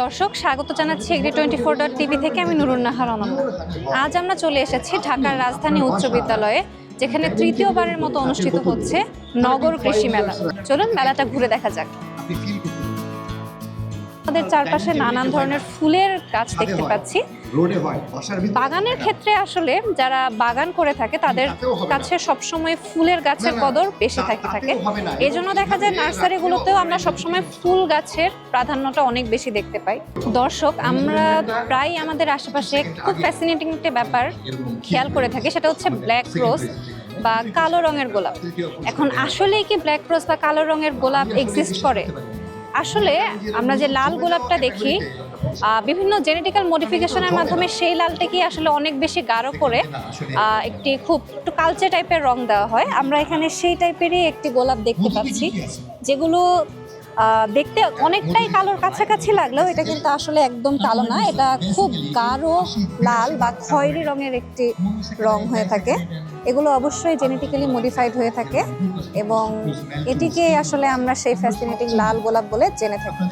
দর্শক, স্বাগত জানাচ্ছি agri twenty four dot TV থেকে আমি নুরুন্নাহার অনন্ত। আজ আমরা চলে এসেছি ঢাকার রাজধানী উচ্চ বিদ্যালয়ে, যেখানে তৃতীয়বারের মতো অনুষ্ঠিত হচ্ছে নগর কৃষি মেলা। চলুন মেলাটা ঘুরে দেখা যাক। আমাদের চারপাশে নানান ধরনের ফুলের গাছ দেখতে পাচ্ছি। হয় বাগানের ক্ষেত্রে আসলে যারা বাগান করে থাকে তাদের কাছে সবসময় ফুলের গাছের কদর বেশি থাকে। থাকে এজন্য দেখা যায় নার্সারিগুলোতেও আমরা সবসময় ফুল গাছের প্রাধান্যটা অনেক বেশি দেখতে পাই। দর্শক আমরা প্রায় আমাদের আশেপাশে খুব ফ্যাসিনেটিং একটা ব্যাপার খেয়াল করে থাকি সেটা হচ্ছে ব্ল্যাক রোজ বা কালো রঙের গোলাপ। এখন আসলেই কি ব্ল্যাক রোজ বা কালো রঙের গোলাপ এক্সিস্ট করে? আসলে আমরা যে লাল গোলাপটা দেখি বিভিন্ন জেনেটিক্যাল মডিফিকেশনের মাধ্যমে সেই লালটাকে আসলে অনেক বেশি গাঢ় করে একটি খুব একটু কালচে টাইপের রং দেওয়া হয়। আমরা এখানে সেই টাইপেরই একটি গোলাপ দেখতে পাচ্ছি, যেগুলো দেখতে অনেকটাই কালোর কাছাকাছি লাগলেও এটা কিন্তু আসলে একদম কালো না। এটা খুব গাঢ় লাল বা খয়েরি রঙের একটি রং হয়ে থাকে। এগুলো অবশ্যই জেনেটিক্যালি মডিফাইড হয়ে থাকে এবং এটিকে আসলে আমরা সেই ফ্যাসিনেটিং লাল গোলাপ বলে জেনে থাকি।